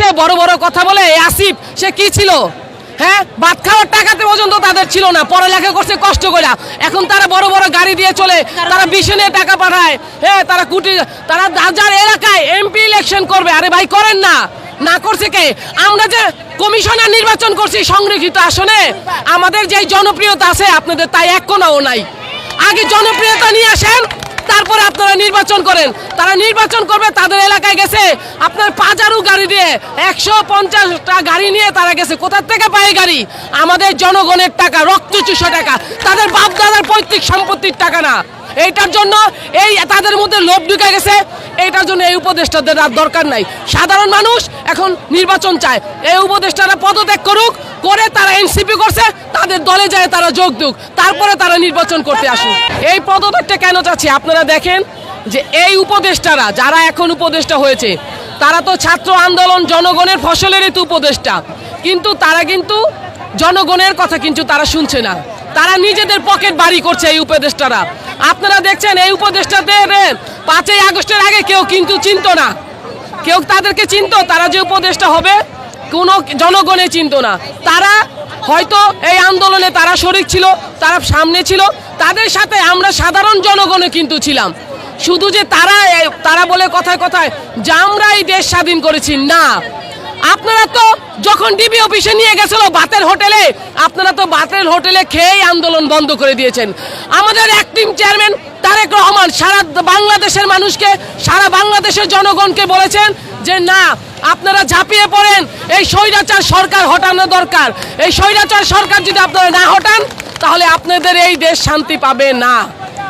বসে বড় বড় কথা বলে আসিফ, সে কি ছিল? হ্যাঁ ভাত খাওয়ার টাকাতে পর্যন্ত তাদের ছিল না। পড়ালেখা করছে, কষ্ট করে এখন তারা বড় বড় গাড়ি দিয়ে চলে, তারা বিশনে টাকা পাঠায়। হ্যাঁ তারা কুটি, তারা যার এলাকায় এমপি ইলেকশন করবে। আরে ভাই, করেন না। না করছে কে? আমরা যে কমিশনার নির্বাচন করছি, সংরক্ষিত আসনে, আমাদের যে জনপ্রিয়তা আছে, আপনাদের তাই এক কোনাও নাই। আগে জনপ্রিয়তা নিয়ে আসেন তারপরে আপনারা নির্বাচন করেন। তারা নির্বাচন করবে, তাদের এলাকায় গেছে। আপনার পাঁচারু গাড়ি দিয়ে একশো পঞ্চাশটা গাড়ি নিয়ে তারা গেছে। কোথার থেকে পায় গাড়ি? আমাদের জনগণের টাকা রক্ত চুষো টাকা। তাদের বাপ দাদার পৈতৃক সম্পত্তির টাকা না। এইটার জন্য এই তাদের মধ্যে লোভ ঢুকে গেছে। এইটার জন্য এই উপদেষ্টাদের আর দরকার নাই। সাধারণ মানুষ এখন নির্বাচন চায়। এই উপদেষ্টারা পদত্যাগ করুক, করে তারা এনসিপি করছে, তাদের দলে যায় তারা যোগ দিক। তারপরে তারা নির্বাচন করতে আসুক। এই পদত্যাগটা কেন চাচ্ছি? আপনারা দেখেন যে এই উপদেষ্টারা, যারা এখন উপদেষ্টা হয়েছে, তারা তো ছাত্র আন্দোলন জনগণের ফসলেরই তো উপদেষ্টা। কিন্তু তারা কিন্তু জনগণের কথা কিন্তু তারা শুনছে না। তারা নিজেদের পকেট বাড়ি করছে এই উপদেষ্টারা। আপনারা দেখছেন, এই উপদেষ্টাদের পাঁচই আগস্টের আগে কেউ কিন্তু চিনতো না। কেউ তাদেরকে চিনত, তারা যে উপদেষ্টা হবে, কোনো জনগণে চিনতো না। তারা হয়তো এই আন্দোলনে তারা শরিক ছিল, তারা সামনে ছিল, তাদের সাথে আমরা সাধারণ জনগণে কিন্তু ছিলাম। শুধু যে তারা তারা বলে কথায় কথায়, যে আমরা এই দেশ স্বাধীন করেছি। না। আপনারা তো যখন ডিবি অফিসে নিয়ে গেছিল বাতের হোটেলে, আপনারা তো বাতের হোটেলে খেয়েই আন্দোলন বন্ধ করে দিয়েছেন। আমাদের অ্যাক্টিং চেয়ারম্যান তারেক রহমান সারা বাংলাদেশের মানুষকে, সারা বাংলাদেশের জনগণকে বলেছেন যে, না, আপনারা ঝাঁপিয়ে পড়েন। এই স্বৈরাচার সরকার হটানো দরকার। এই স্বৈরাচার সরকার যদি আপনারা না হটান, তাহলে আপনাদের এই দেশ শান্তি পাবে না।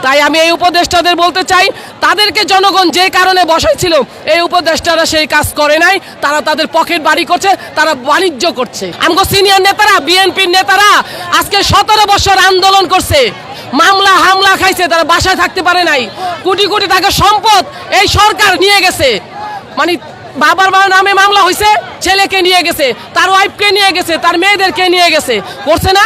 তাই আমি এই উপদেষ্টাদের বলতে চাই তাদেরকে জনগণ যে কারণে বসাইছিল, এই উপদেষ্টারা সেই কাজ করে নাই। তারা তাদের পকেট বাড়ি করছে, তারা বাণিজ্য করছে। আমগো সিনিয়র নেতারা, বিএনপির নেতারা আজকে সতেরো বছর আন্দোলন করছে। মামলা হামলা খাইছে, তারা বাসায় থাকতে পারে নাই। কোটি কোটি টাকা সম্পদ এই সরকার নিয়ে গেছে। মানে বাবার মা নামে মামলা হয়েছে ছেলেকে নিয়ে গেছে, তার ওয়াইফকে নিয়ে গেছে, তার মেয়েদেরকে নিয়ে গেছে। করছে না?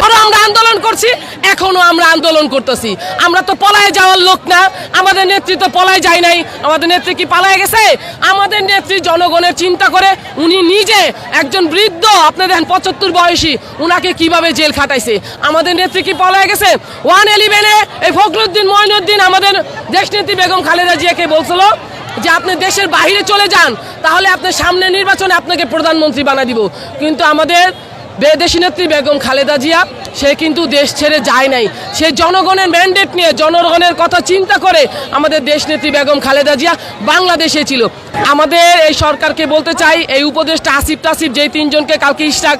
ধরো, আমরা আন্দোলন করছি, এখনও আমরা আন্দোলন করতেছি। আমরা তো পলায় যাওয়ার লোক না, আমাদের নেতৃত্ব পলায় যায় নাই। আমাদের নেত্রী কি পালায় গেছে? আমাদের নেত্রী জনগণের চিন্তা করে উনি নিজে একজন বৃদ্ধ, আপনি দেখেন পঁচাত্তর বয়সী, উনাকে কীভাবে জেল খাটাইছে? আমাদের নেত্রী কি পলায় গেছে? ওয়ান এলিভেনে এই ফখরুদ্দিন মঈনুদ্দিন আমাদের দেশনেত্রী বেগম খালেদা জিয়াকে বলছিল যে, আপনি দেশের বাইরে চলে যান, তাহলে আপনি সামনে নির্বাচনে আপনাকে প্রধানমন্ত্রী বানাই দিব। কিন্তু আমাদের বেদেশী নেত্রী বেগম খালেদা জিয়া, সে কিন্তু দেশ ছেড়ে যায় নাই। সে জনগণের ম্যান্ডেট নিয়ে জনগণের কথা চিন্তা করে আমাদের দেশনেত্রী বেগম খালেদা জিয়া বাংলাদেশে ছিল। আমাদের এই সরকারকে বলতে চাই, এই উপদেশটা আসিফ টাসিফ যেই তিনজনকে কালকে ইস্টাক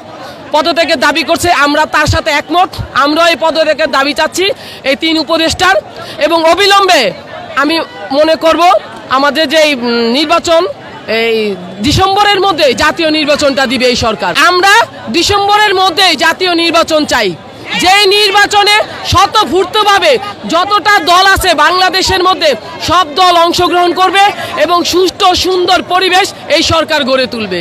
পদত্যাগের দাবি করছে, আমরা তার সাথে একমত। আমরাও এই পদত্যাগের দাবি চাচ্ছি এই তিন উপদেষ্টার। এবং অবিলম্বে আমি মনে করব, আমাদের যে নির্বাচন এই ডিসেম্বরের মধ্যে জাতীয় নির্বাচনটা দিবে এই সরকার। আমরা ডিসেম্বরের মধ্যে জাতীয় নির্বাচন চাই। যেই নির্বাচনে শতভূর্তভাবে যতটা দল আছে বাংলাদেশের মধ্যে, সব দল অংশগ্রহণ করবে এবং সুষ্ঠু সুন্দর পরিবেশ এই সরকার গড়ে তুলবে।